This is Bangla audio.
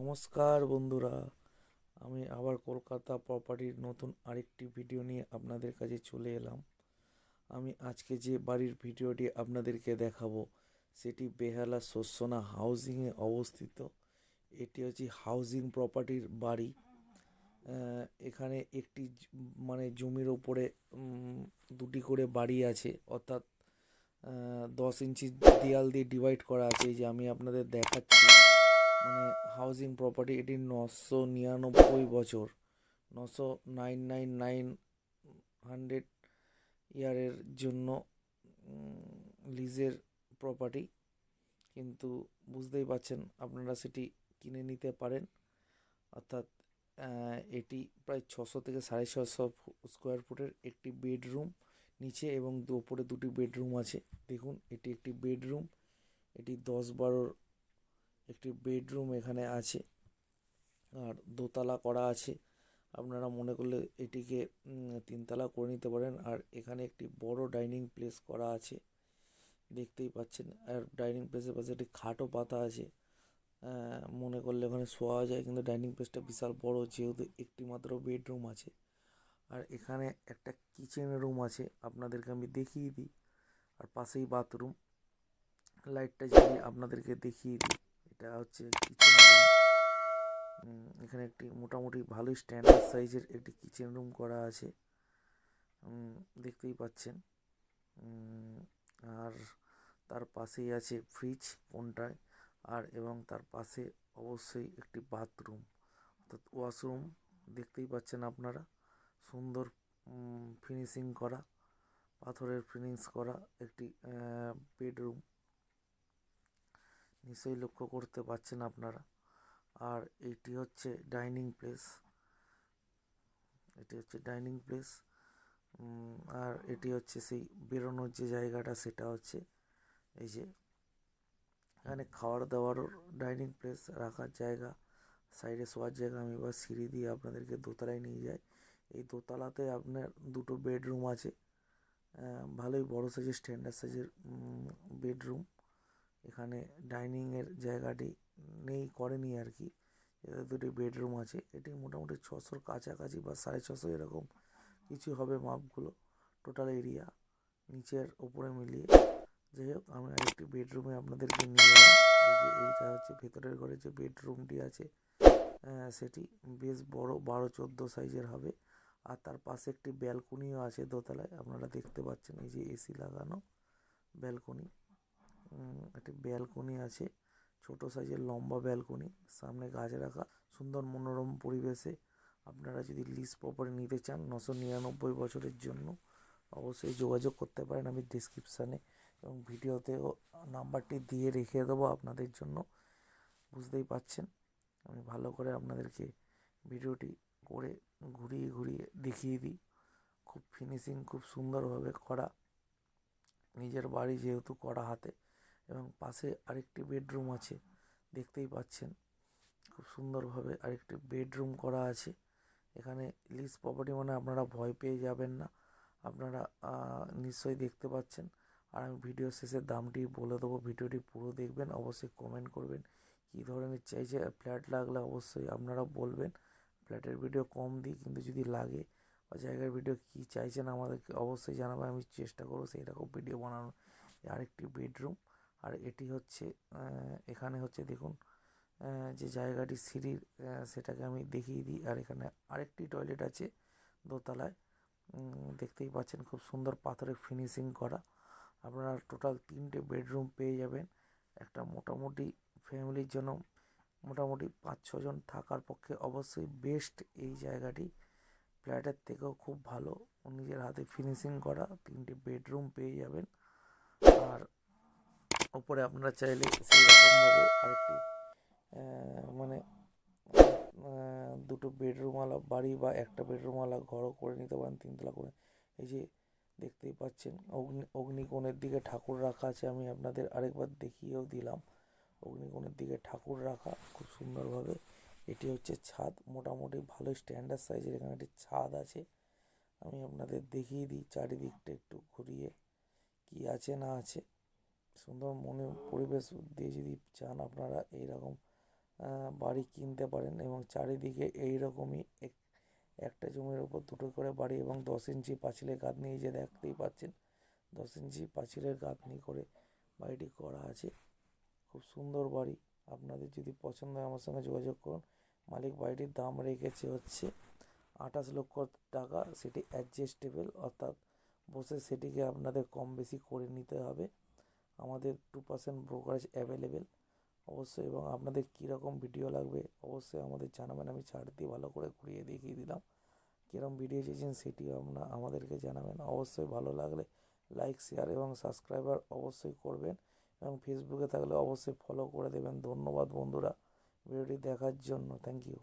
নমস্কার বন্ধুরা, আমি আবার কলকাতা প্রপার্টির নতুন আরেকটি ভিডিও নিয়ে আপনাদের কাছে চলে এলাম। আমি আজকে যে বাড়ির ভিডিওটি আপনাদেরকে দেখাবো, সেটি বেহালা শস্যনা হাউজিংয়ে অবস্থিত। এটি হচ্ছে হাউজিং প্রপার্টির বাড়ি। এখানে একটি মানে জমির ওপরে দুটি করে বাড়ি আছে, অর্থাৎ দশ ইঞ্চি দেয়াল দিয়ে ডিভাইড করা আছে যে আমি আপনাদের দেখাচ্ছি। মানে হাউজিং প্রপার্টি এটি নশো নিরানব্বই বছর। নশো নাইন নাইন নাইন হান্ড্রেড ইয়ারের জন্য লিজের প্রপার্টি কিন্তু বুঝতেই পারছেন, আপনারা সেটি কিনে নিতে পারেন। অর্থাৎ এটি প্রায় ছশো থেকে সাড়ে ছশো স্কোয়ার ফুটের একটি বেডরুম নিচে এবং ওপরে দুটি বেডরুম আছে। দেখুন, এটি একটি বেডরুম এটি দশ বারোর একটি বেডরুম এখানে আছে। আর দোতলা করা আছে। আপনারা মনে করলে এটিকে তিনতলা করে নিতে পারেন। আর এখানে একটি বড় ডাইনিং প্লেস করা আছে। দেখতেই পাচ্ছেন। আর ডাইনিং প্লেসের পাশে একটি খাটও পাতা আছে। মনে করলে ওখানে শোয়া যায়। কিন্তু ডাইনিং প্লেসটা বিশাল বড়, যেহেতু একটি মাত্র বেডরুম আছে। আর এখানে একটা কিচেন রুম আছে। আপনাদেরকে আমি দেখিয়ে দিই। আর পাশেই বাথরুম। লাইটটা জ্বালিয়ে আপনাদেরকে দেখিয়ে দিই। এটা হচ্ছে কিচেন রুম এখানে একটি মোটামুটি ভালোই স্ট্যান্ডার্ড সাইজের একটি কিচেন রুম করা আছে। দেখতেই পাচ্ছেন। আর তার পাশেই আছে ফ্রিজ কোনটায়? আর এবং তার পাশে অবশ্যই একটি বাথরুম অর্থাৎ ওয়াশরুম দেখতেই পাচ্ছেন আপনারা। সুন্দর ফিনিশিং করা, পাথরের ফিনিশ করা একটি বেডরুম নিশ্চয়ই লক্ষ্য করতে পারছেন আপনারা। আর এটি হচ্ছে ডাইনিং প্লেস। এটি হচ্ছে ডাইনিং প্লেস। আর এটি হচ্ছে সেই বেরোনোর যে জায়গাটা, সেটা হচ্ছে এই যে এখানে খাওয়ার দাওয়ারও ডাইনিং প্লেস রাখার জায়গা, সাইডে শোয়ার জায়গা। আমি এবার সিঁড়ি দিয়ে আপনাদেরকে দোতলায় নিয়ে যাই। এই দোতলাতে আপনার দুটো বেডরুম আছে। ভালোই বড় সাইজের স্ট্যান্ডার্ড সাইজের বেডরুম। এখানে ডাইনিংয়ের জায়গাটি নেই, করেনি আর কি। দুটি বেডরুম আছে। এটি মোটামুটি ছশোর কাছাকাছি বা সাড়ে ছশো এরকম কিছু হবে মাপগুলো। টোটাল এরিয়া নিচের ওপরে মিলিয়ে। যাই হোক, আমি আরেকটি বেডরুমে আপনাদেরকে নিয়ে এইটা হচ্ছে ভেতরের ঘরে যে বেডরুমটি আছে সেটি বেশ বড়, বারো চোদ্দ সাইজের হবে। আর তার পাশে একটি ব্যালকনিও আছে দোতলায়। আপনারা দেখতে পাচ্ছেন এই যে এসি লাগানো ব্যালকনি। একটি ব্যালকনি আছে, ছোট সাইজের লম্বা ব্যালকনি, সামনে গাছ রাখা, সুন্দর মনোরম পরিবেশে। আপনারা যদি লিজ প্রপার্টি নিতে চান নশো নিরানব্বই বছরের জন্য, অবশ্যই যোগাযোগ করতে পারেন আমি ডিসক্রিপশানে এবং ভিডিওতেও নাম্বারটি দিয়ে রেখে দেবো আপনাদের জন্য। বুঝতেই পাচ্ছেন? আমি ভালো করে আপনাদেরকে ভিডিওটি করে ঘুরিয়ে ঘুরিয়ে দেখিয়ে দিই। খুব ফিনিশিং খুব সুন্দরভাবে করা। নিজের বাড়ি যেহেতু করা হাতে এবং পাশে আরেকটি বেডরুম আছে, দেখতেই পাচ্ছেন। খুব সুন্দরভাবে আরেকটি বেডরুম করা আছে। এখানে লিজ প্রপার্টি মানে আপনারা ভয় পেয়ে যাবেন না। আপনারা নিশ্চয়ই দেখতে পাচ্ছেন। আর আমি ভিডিও শেষে দামটি বলে দেবো, ভিডিওটি পুরো দেখবেন, অবশ্যই কমেন্ট করবেন। কী ধরনের চাইছে ফ্ল্যাট লাগলে অবশ্যই আপনারা বলবেন। ফ্ল্যাটের ভিডিও কম দিই, কিন্তু যদি লাগে, বা জায়গার ভিডিও কী চাইছেন আমাদেরকে অবশ্যই জানাবেন। আমি চেষ্টা করব সেই রকম ভিডিও বানানোর আরেকটি বেডরুম। আর এটি হচ্ছে এখানে হচ্ছে দেখুন যে জায়গাটি সিঁড়ির সেটাকে আমি দেখিয়ে দিই। আর এখানে আরেকটি টয়লেট আছে দোতলায়। দেখতেই পাচ্ছেন খুব সুন্দর পাথরের ফিনিশিং করা। আপনারা টোটাল তিনটে বেডরুম পেয়ে যাবেন। একটা মোটামুটি ফ্যামিলির জন্য মোটামুটি পাঁচ ছজন থাকার পক্ষে অবশ্যই বেস্ট এই জায়গাটি। ফ্ল্যাটের থেকেও খুব ভালো। নিজের হাতে ফিনিশিং করা, তিনটে বেডরুম পেয়ে যাবেন। আর ওপরে আপনারা চাইলে সেই রকমভাবে আরেকটি মানে দুটো বেডরুমওয়ালা বাড়ি বা একটা বেডরুমওয়ালা ঘরও করে নিতে পারেন, তিনতলা করে। এই যে দেখতেই পাচ্ছেন, অগ্নি, অগ্নিকোণের দিকে ঠাকুর রাখা আছে, আমি আপনাদের আরেকবার দেখিয়েও দিলাম। অগ্নিকোণের দিকে ঠাকুর রাখা, খুব সুন্দরভাবে। এটি হচ্ছে ছাদ, মোটামুটি ভালো স্ট্যান্ডার্ড সাইজের, এখানে একটি ছাদ আছে। আমি আপনাদের দেখিয়ে দিই, চারিদিকটা একটু ঘুরিয়ে কি আছে না আছে। সুন্দর মনে পরিবেশ দিয়ে যদি চান আপনারা এইরকম বাড়ি কিনতে পারেন এবং চারিদিকে এই রকমই এক, একটা জমির ওপর দুটো করে বাড়ি এবং দশ ইঞ্চি পাঁচিলের গাঁথনি যে দেখতেই পাচ্ছেন, দশ ইঞ্চি পাঁচিলের গাঁথনি করে বাড়িটি করা আছে। খুব সুন্দর বাড়ি, আপনাদের যদি পছন্দ হয় আমার সঙ্গে যোগাযোগ করুন। মালিক বাড়িটির দাম রেখেছে হচ্ছে আঠাশ লক্ষ টাকা, সেটি অ্যাডজাস্টেবল অর্থাৎ বসে সেটিকে আপনাদের কম বেশি করে নিতে হবে। আমাদের টু পার্সেন্ট ব্রোকারেজ অ্যাভেলেবেল অবশ্যই, এবং আপনাদের কীরকম ভিডিও লাগবে, অবশ্যই আমাদের জানাবেন, আমি ছাড় দিয়ে ভালো করে ঘুরিয়ে দেখিয়ে দিলাম। কীরকম ভিডিও চেয়েছেন সেটিও আপনার আমাদেরকে জানাবেন। অবশ্যই ভালো লাগলে লাইক শেয়ার এবং সাবস্ক্রাইবার অবশ্যই করবেন, এবং ফেসবুকে থাকলে অবশ্যই ফলো করে দেবেন। ধন্যবাদ বন্ধুরা ভিডিওটি দেখার জন্য। Thank you